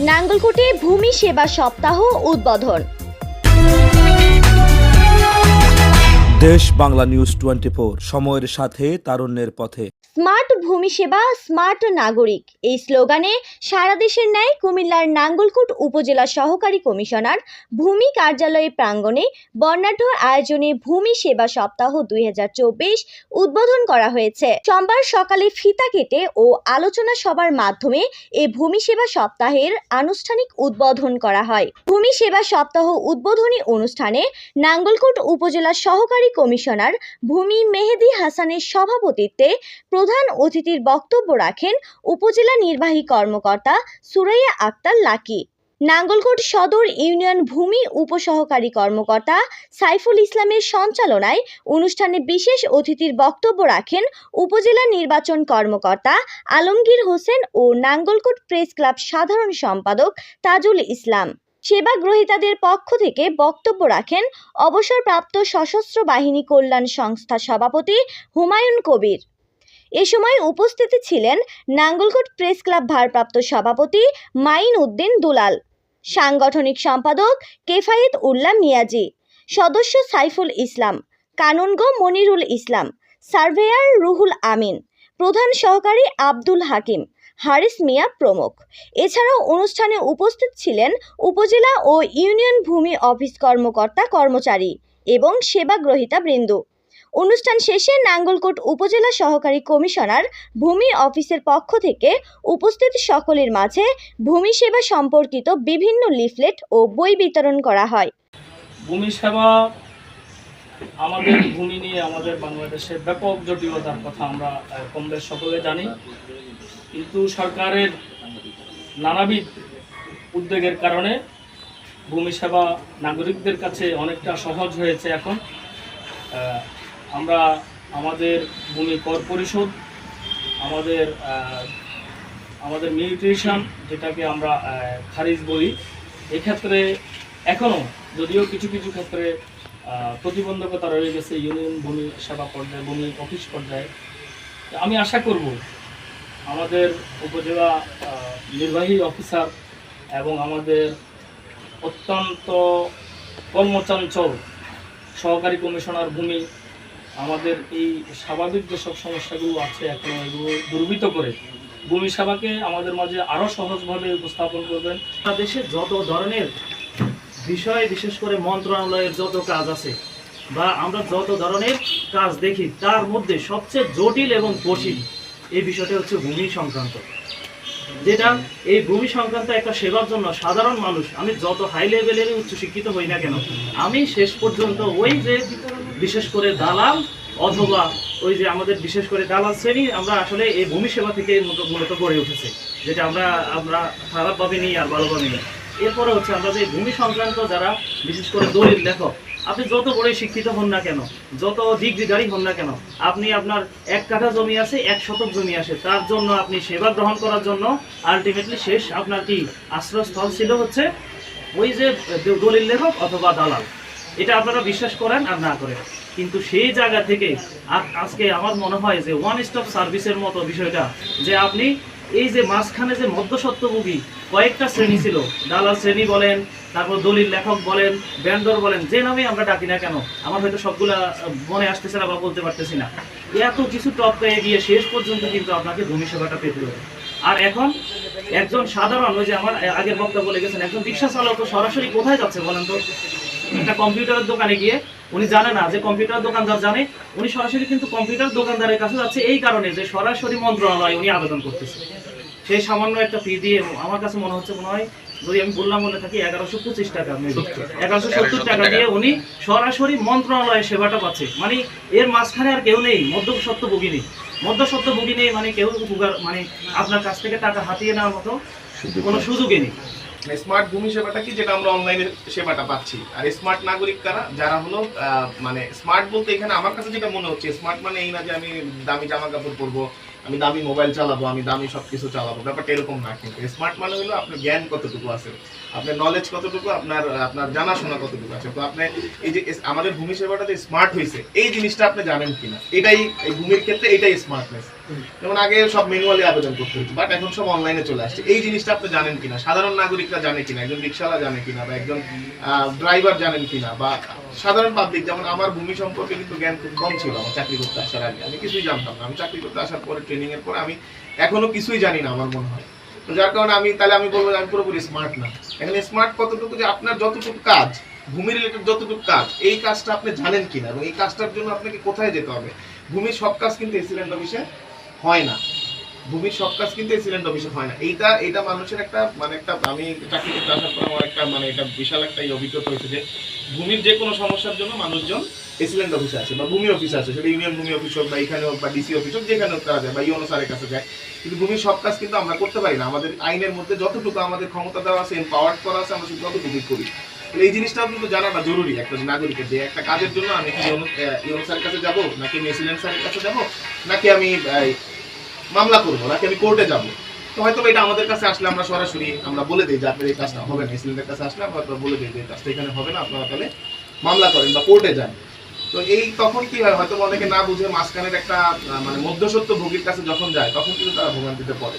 নাঙ্গলকোটে ভূমি সেবা সপ্তাহ উদ্বোধন। দেশ বাংলা নিউজ টোয়েন্টি সময়ের সাথে তারুণ্যের পথে। স্মার্ট ভূমি সেবা, স্মার্ট নাগরিক। এই স্লোগানে সারা দেশের ন্যায় কুমিল্লার নাঙ্গলকোট উপজেলা সহকারী কমিশনার ভূমি কার্যালয় প্রাঙ্গণে বর্ণাঢ্য আয়োজনে ভূমি সেবা সপ্তাহ দুই উদ্বোধন করা হয়েছে। সোমবার সকালে ফিতা কেটে ও আলোচনা সভার মাধ্যমে এ ভূমি সেবা সপ্তাহের আনুষ্ঠানিক উদ্বোধন করা হয়। ভূমি সেবা সপ্তাহ উদ্বোধনী অনুষ্ঠানে নাঙ্গলকোট উপজেলা সহকারী কমিশনার ভূমি মেহেদি হাসানের সভাপতিত্বে প্রধান অতিথির বক্তব্য রাখেন উপজেলা নির্বাহী কর্মকর্তা সুরাইয়া আক্তার লাকি। নাঙ্গলকোট সদর ইউনিয়ন ভূমি উপসহকারী কর্মকর্তা সাইফুল ইসলামের সঞ্চালনায় অনুষ্ঠানে বিশেষ অতিথির বক্তব্য রাখেন উপজেলা নির্বাচন কর্মকর্তা আলমগীর হোসেন ও নাঙ্গলকোট প্রেস ক্লাব সাধারণ সম্পাদক তাজুল ইসলাম। সেবা গ্রহীতাদের পক্ষ থেকে বক্তব্য রাখেন অবসরপ্রাপ্ত সশস্ত্র বাহিনী কল্যাণ সংস্থা সভাপতি হুমায়ুন কবির। এ সময় উপস্থিত ছিলেন নাঙ্গলকোট প্রেস ক্লাব ভারপ্রাপ্ত সভাপতি মাইন উদ্দিন দুলাল, সাংগঠনিক সম্পাদক কেফায়েত উল্লাহ মিয়াজি, সদস্য সাইফুল ইসলাম, কানুনগো মনিরুল ইসলাম, সার্ভেয়ার রুহুল আমিন, প্রধান সহকারী আব্দুল হাকিম হারিস মিয়া প্রমুখ। এছাড়াও অনুষ্ঠানে উপস্থিত ছিলেন উপজেলা ও ইউনিয়ন ভূমি অফিস কর্মকর্তা, কর্মচারী এবং সেবাগ্রহীতা বৃন্দ। অনুষ্ঠান শেষে নাঙ্গলকোট উপজেলা সহকারী কমিশনার ভূমি অফিসের পক্ষ থেকে উপস্থিত সকলের মাঝে ভূমি সেবা সম্পর্কিত বিভিন্ন লিফলেট ও বই বিতরণ করা হয়। ভূমি সেবা আমাদের ভূমি নিয়ে আমাদের বাংলাদেশের ব্যাপক জটিলতার কথা আমরা কম সকলে জানি। কিন্তু সরকারের নানাবিধ উদ্যোগের কারণে ভূমি সেবা নাগরিকদের কাছে অনেকটা সহজ হয়েছে এখন। আমরা আমাদের ভূমি কর পরিশোধ, আমাদের আমাদের মিউটেশন যেটাকে আমরা খারিজ বলি, এক্ষেত্রে এখনও যদিও কিছু কিছু ক্ষেত্রে প্রতিবন্ধকতা রয়ে গেছে ইউনিয়ন ভূমি সেবা পর্যায়ে, ভূমি অফিস পর্যায়ে। আমি আশা করব আমাদের উপজেলা নির্বাহী অফিসার এবং আমাদের অত্যন্ত কর্মচাঞ্চল সহকারী কমিশনার ভূমি আমাদের এই স্বাভাবিক যেসব সমস্যাগুলো আছে এখন এগুলো দুর্বৃত করে ভূমি সেবাকে আমাদের মাঝে আরও সহজভাবে উপস্থাপন করবেন। দেশে যত ধরনের বিষয়, বিশেষ করে মন্ত্রণালয়ের যত কাজ আছে বা আমরা যত ধরনের কাজ দেখি, তার মধ্যে সবচেয়ে জটিল এবং কঠিন এই বিষয়টা হচ্ছে ভূমি সংক্রান্ত। যেটা এই ভূমি সংক্রান্ত একটা সেবার জন্য সাধারণ মানুষ, আমি যত হাই লেভেলের উচ্চশিক্ষিত হই না কেন, আমি শেষ পর্যন্ত ওই যে বিশেষ করে দালাল অথবা ওই যে আমাদের বিশেষ করে দালাল শ্রেণি, আমরা আসলে এই ভূমি সেবা থেকে মূলত- গড়ে উঠেছে, যেটা আমরা আমরা খারাপভাবে নিই আর ভালোভাবে নিই। এরপরে হচ্ছে আমরা যে ভূমি সংক্রান্ত যারা বিশেষ করে দলিল লেখক আপনি যত বড়ই শিক্ষিত হন না কেন, যত ডিগ্রিধারী হন না কেন, আপনি আপনার এক কাঠা জমি আছে, এক শতক জমি আছে, তার জন্য আপনি সেবা গ্রহণ করার জন্য আলটিমেটলি শেষ আপনার কি আশ্রয়স্থল ছিল হচ্ছে ওই যে দলিল লেখক অথবা দালাল। এটা আপনারা বিশ্বাস করেন আর না করেন। কিন্তু সেই জায়গা থেকে আজকে আমার মনে হয় যে ওয়ান স্টপ সার্ভিসের মতো বিষয়টা যে আপনি এই যে মাঝখানে যে মধ্যসত্ত্বভোগী কয়েকটা শ্রেণি ছিল, দালাল শ্রেণি বলেন, তারপর দলিল লেখক বলেন ব্যান্ডর বলেন, যে নামে আমরা ডাকি না কেন, আমার হয়তো সবগুলা মনে আসতেছে না বা বলতে পারতেছি না। এত কিছু টপ টপকায় গিয়ে শেষ পর্যন্ত কিন্তু আপনাকে ভূমি সেবাটা পেতে হবে। আর এখন একজন সাধারণ, ওই যে আমার আগের বক্তা বলে গেছেন, একজন রিক্সা চালক সরাসরি কোথায় যাচ্ছে বলেন তো? একটা কম্পিউটারের দোকানে গিয়ে উনি জানে না যে কম্পিউটার দোকানদার জানে, উনি সরাসরি কিন্তু কম্পিউটার দোকানদারের কাছে যাচ্ছে এই কারণে যে সরাসরি মন্ত্রণালয় উনি আবেদন করতেছে। সেই সামান্য একটা ফি দিয়ে আমার কাছে মনে হচ্ছে মনে হয় যদি আমি বললাম বলে থাকি এগারোশো পঁচিশ টাকা এগারোশো সত্তর টাকা দিয়ে উনি সরাসরি মন্ত্রণালয়ের সেবাটা পাচ্ছে। মানে এর মাঝখানে আর কেউ নেই মধ্যসত্ত্বভোগী নেই মধ্যসত্ত্বভোগী নেই মানে কেউ উপকার মানে আপনার কাছ থেকে টাকা হাতিয়ে নেওয়ার মতো কোনো সুযোগই নেই। স্মার্ট ভূমি সেবাটা কি যেটা আমরা অনলাইনে সেবাটা পাচ্ছি। আর স্মার্ট নাগরিক কারা? যারা হলো আহ, মানে স্মার্ট বলতে এখানে আমার কাছে যেটা মনে হচ্ছে স্মার্ট মানে এই না যে আমি দামি জামা কাপড় পরবো আমি দামি মোবাইল চালাবো, আমি দামি সব কিছু চালাবো। ব্যাপারটা এরকম না কিন্তু। স্মার্ট মানে হলো আপনার জ্ঞান কতটুকু আছে, আপনার নলেজ কতটুকু, আপনার আপনার জানাশোনা কতটুকু আছে। তো আপনি এই যে আমাদের ভূমি সেবাটা যে স্মার্ট হয়েছে, এই জিনিসটা আপনি জানেন কিনা? এটাই, এই ভূমির ক্ষেত্রে এটাই স্মার্টনেস যেমন আগে সব ম্যানুয়ালি আবেদন করতে হতো বাট এখন সব অনলাইনে চলে আসছে। এই জিনিসটা আপনি জানেন কিনা? সাধারণ নাগরিকরা জানে কিনা? একজন রিক্সাওয়ালা জানে কিনা? বা একজন ড্রাইভার জানেন কিনা? বা সাধারণ পাবলিক যেমন আমার ভূমি সম্পর্কে কিন্তু জ্ঞান খুব কম ছিল আমার চাকরি করতে আসার আগে। আমি কিছুই জানতাম না। আমি চাকরি করতে আসার পরে ট্রেনিং এর পরে আমি এখনও কিছুই জানি না আমার মনে হয়। তো যার কারণে আমি, তাহলে আমি বলব আমি পুরোপুরি স্মার্ট না। এখানে স্মার্ট কতটুকু যে আপনার যতটুকু কাজ, ভূমি রিলেটেড যতটুকু কাজ, এই কাজটা আপনি জানেন কিনা? এবং এই কাজটার জন্য আপনাকে কোথায় যেতে হবে? ভূমির সব কাজ কিন্তু এসিলেন্ট অফিসে হয় না। ভূমির সব কাজ কিন্তু এসিলেন্ট অফিসে হয় না। এইটা এইটা মানুষের একটা মানে একটা, আমি চাকরি করতে আসার পর আমার একটা মানে এটা বিশাল একটা এই অভিজ্ঞতা হয়েছে যে, ভূমির যে কোনো সমস্যার জন্য মানুষজন এসিলেন্ট অফিসে আছে বা ভূমি অফিসে আছে সেটা ইউনিয়ন ভূমি অফিস হোক বা এখানে হোক বা ডিসি অফিস হোক, যেখানে হোক তারা যায় বা ইউনো স্যারের কাছে যায়। কিন্তু ভূমির সব কাজ কিন্তু আমরা করতে পারি না। আমাদের আইনের মধ্যে যতটুকু আমাদের ক্ষমতা দেওয়া আছে এম্পাওয়ার করা আছে, আমরা শুধু ততটুকুই করি। এই জিনিসটাও কিন্তু জানাটা জরুরি একটা নাগরিকের যে একটা কাজের জন্য আমি কি ইউনো স্যারের কাছে যাব? নাকি আমি এসিলেন্ট স্যারের কাছে যাব? নাকি আমি মামলা করব? নাকি আমি কোর্টে যাব? তো হয়তো এটা আমাদের কাছে আসলে আমরা সরাসরি আমরা বলে দিই যে আপনার এই কাজটা হবে না এসিলেন্টের কাছে আসলে আমরা বলে দিই যে এই কাজটা এখানে হবে না, আপনারা তাহলে মামলা করেন বা কোর্টে যান। তো এই তখন কি হয়? হয়তো অনেকে না বুঝে মাঝখানের একটা মানে মধ্যসত্ত্ব ভোগীর কাছে যখন যায়, তখন কিন্তু তারা ভোগান্তিতে পড়ে।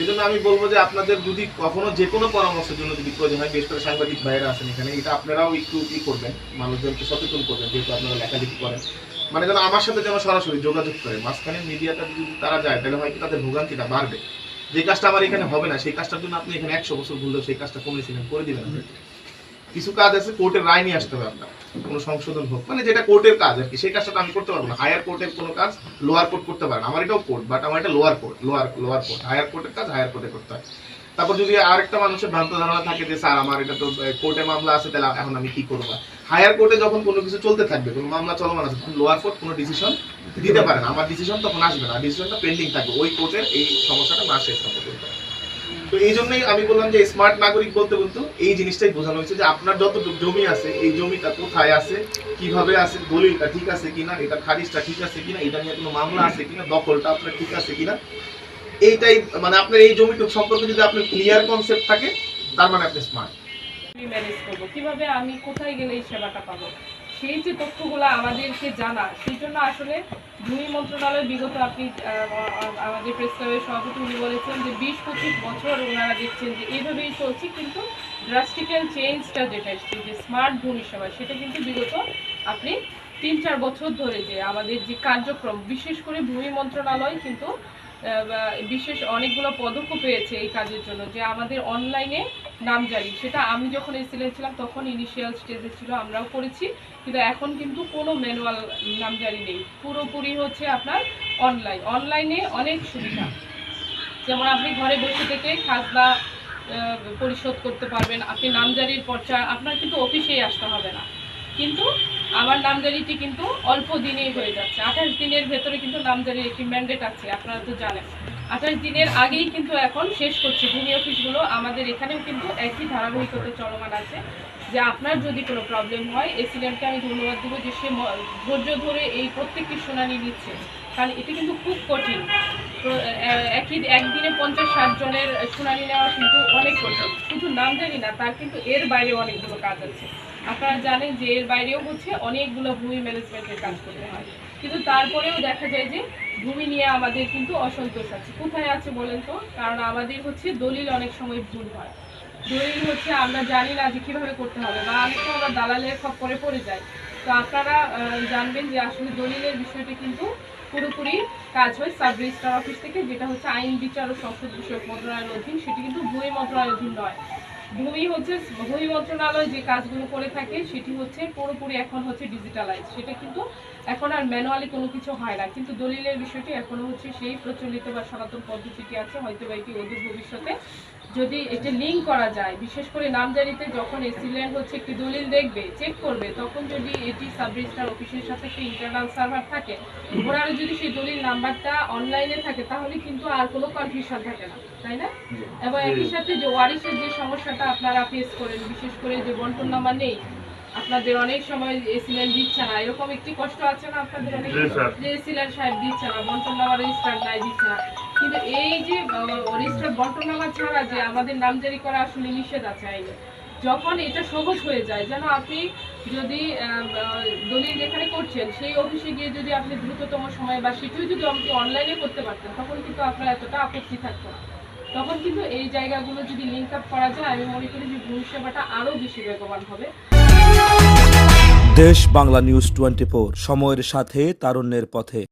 এই জন্য আমি বলব যে আপনাদের যদি কখনো যে কোনো পরামর্শের জন্য যদি প্রয়োজন হয় বেশ করে সাংবাদিক ভাইয়েরা আছেন এখানে এটা আপনারাও একটু ই করবেন মানুষজনকে সচেতন করবেন যেহেতু আপনারা লেখালেখি করেন। মানে যেন আমার সাথে যেন সরাসরি যোগাযোগ করে মাঝখানে মিডিয়াটা যদি তারা যায় তাহলে হয়তো তাদের ভোগান্তিটা বাড়বে। যে কাজটা আমার এখানে হবে না সেই কাজটার জন্য আপনি এখানে একশো বছর ভুললেও সেই কাজটা করেছিলেন করে দিবেন। কিছু কাজ আছে কোর্টের রায় নিয়ে আসতে হবে আপনার কোনো সংশোধন হোক। মানে যেটা কোর্টের কাজ আর কি, সেই কাজটা আমি করতে পারব না। হায়ার কোর্টের কোনো কাজ লোয়ার কোর্ট করতে পারে না। আমার এটাও কোর্ট বাট আমার এটা lower court lower lower court higher কোর্টের কাজ হায়ার কোর্টে করতে হয়। তারপর যদি আরেকটা মানুষের ভ্রান্ত ধারণা থাকে যে, স্যার, আমার এটা তো কোর্টে মামলা আছে, তাহলে এখন আমি কি করব? হায়ার কোর্টে যখন কোনো কিছু চলতে থাকবে, কোনো মামলা চলমান আছে, তখন লোয়ার কোর্ট কোনো ডিসিশন দিতে পারে না। আমার ডিসিশন তখন আসবে না। ডিসিশনটা পেন্ডিং থাকবে। ওই কোর্টের এই সমস্যাটা না শেষ হতে তো এই জন্যই আমি বললাম যে স্মার্ট নাগরিক বলতে বলতে এই জিনিসটাই বোঝানো হয়েছে যে আপনার যতটুকু জমি আছে, এই জমিটা কোথায় আছে, কীভাবে আছে, দলিলটা ঠিক আছে কিনা, এটা খারিজটা ঠিক আছে কিনা, এটা নিয়ে কোনো মামলা আছে কিনা, দখলটা আপনার ঠিক আছে কিনা, এইটাই মানে আপনার এই জমিটুক সম্পর্কে যদি আপনার ক্লিয়ার কনসেপ্ট থাকে, তার মানে আপনি স্মার্ট ম্যানেজ করব। কীভাবে আমি কোথায় গেলে এই সেবাটা পাবো? সেই যে তথ্যগুলো আমাদেরকে জানা, সেই জন্য আসলে ভূমি মন্ত্রণালয় বিগত আপনি আমাদের প্রেস ক্লাবের সভাপতি উনি বলেছেন যে বিশ পঁচিশ বছর ওনারা দেখছেন যে এইভাবেই চলছে, কিন্তু ড্রাস্টিক্যাল চেঞ্জটা যেটা এসছে যে স্মার্ট ভূমি সেবা, সেটা কিন্তু বিগত আপনি তিন চার বছর ধরে যে আমাদের যে কার্যক্রম, বিশেষ করে ভূমি মন্ত্রণালয় কিন্তু বিশেষ অনেকগুলো পদক্ষেপ পেয়েছে এই কাজের জন্য যে আমাদের অনলাইনে নামজারি সেটা আমি যখন এসেছিলাম ছিলাম, তখন ইনিশিয়াল স্টেজে ছিল, আমরাও করেছি। কিন্তু এখন কিন্তু কোনো ম্যানুয়াল নামজারি নেই। পুরোপুরি হচ্ছে আপনার অনলাইন অনলাইনে অনেক সুবিধা। যেমন আপনি ঘরে বসে থেকে খাজনা পরিশোধ করতে পারবেন। আপনি নামজারির পর্চা আপনার কিন্তু অফিসেই আসতে হবে না। কিন্তু আমার নামজারিটি কিন্তু অল্প দিনেই হয়ে যাচ্ছে। আঠাশ দিনের ভেতরে কিন্তু নামজারির একটি ম্যান্ডেট আছে, আপনারা তো জানেন। আঠাশ দিনের আগেই কিন্তু এখন শেষ করছে। ভূমি অফিসগুলো আমাদের এখানেও কিন্তু একই ধারাবাহিকতা চলমান আছে। যে আপনার যদি কোনো প্রবলেম হয় এসিডেন্টকে আমি ধন্যবাদ দেবো যে সে ধৈর্য ধরে এই প্রত্যেকটি শুনানি নিচ্ছে। কারণ এটা কিন্তু খুব কঠিন। একই একদিনে পঞ্চাশ ষাট জনের শুনানি নেওয়া কিন্তু অনেক কঠিন। শুধু নাম জানি না, তার কিন্তু এর বাইরে অনেকগুলো কাজ আছে। আপনারা জানেন যে এর বাইরেও হচ্ছে অনেকগুলো ভূমি ম্যানেজমেন্টের কাজ করতে হয়। কিন্তু তারপরেও দেখা যায় যে ভূমি নিয়ে আমাদের কিন্তু অসন্তোষ আছে। কোথায় আছে বলেন তো? কারণ আমাদের হচ্ছে দলিল অনেক সময় ভুল হয়। দলিল হচ্ছে আমরা জানি না যে কীভাবে করতে হবে বা অনেক সময় আমরা দালালের খপ্পরে পড়ে যাই। তো আপনারা জানবেন যে আসলে দলিলের বিষয়টি কিন্তু পুরোপুরি কাজ হয় সাব রেজিস্ট্রার অফিস থেকে, যেটা হচ্ছে আইন বিচার ও সংসদ বিষয়ক মন্ত্রণালয়ের অধীন। সেটি কিন্তু ভূমি মন্ত্রণালয়ের অধীন নয়। ভূমি হচ্ছে ভূমি মন্ত্রণালয় যে কাজগুলো করে থাকে, সেটি হচ্ছে পুরোপুরি এখন হচ্ছে ডিজিটালাইজ সেটা কিন্তু এখন আর ম্যানুয়ালি কোনো কিছু হয় না। কিন্তু দলিলের বিষয়টি এখনও হচ্ছে সেই প্রচলিত বা সনাতন পদ্ধতিটি আছে। হয়তো বা এটি অদূর ভবিষ্যতে যদি এটা লিঙ্ক করা যায়, বিশেষ করে নামজারিতে যখন এসিল্যান্ড হচ্ছে একটি দলিল দেখবে চেক করবে, তখন যদি এটি সাব রেজিস্ট্রার অফিসের সাথে একটি ইন্টারনাল সার্ভার থাকে ওনারা যদি সেই দলিল নাম্বারটা অনলাইনে থাকে, তাহলে কিন্তু আর কোনো কনফিউশন থাকে না। তাই না? এবং একই সাথে যে ওয়ারিশের যে সমস্যাটা আপনারা ফেস করেন বিশেষ করে যে বন্টন নাম্বার নেই আপনাদের অনেক সময় এসিলেন দিচ্ছে না এরকম একটি কষ্ট আছে না আপনাদের অনেক যে এসিলেন সাহেব দিচ্ছে না বন্টন নামা রেজিস্টার নাই দিচ্ছে না। কিন্তু এই যে রেজিস্টার বন্টন নামা ছাড়া যে আমাদের নামজারি করা আসলে নিষেধ আছে আইনে। যখন এটা সহজ হয়ে যায় যেন আপনি যদি দলিল যেখানে করছেন সেই অফিসে গিয়ে যদি আপনি দ্রুততম সময় বা সেটিও যদি আপনি অনলাইনে করতে পারতেন তখন কিন্তু আপনার এতটা আপত্তি থাকতো না। তখন কিন্তু এই জায়গাগুলো যদি লিঙ্ক আপ করা যায়, আমি মনে করি যে ভূমি সেবাটা আরও বেশি বেগবান হবে। দেশ বাংলা নিউজ টোয়েন্টি সময়ের সাথে, তারুণ্যের পথে।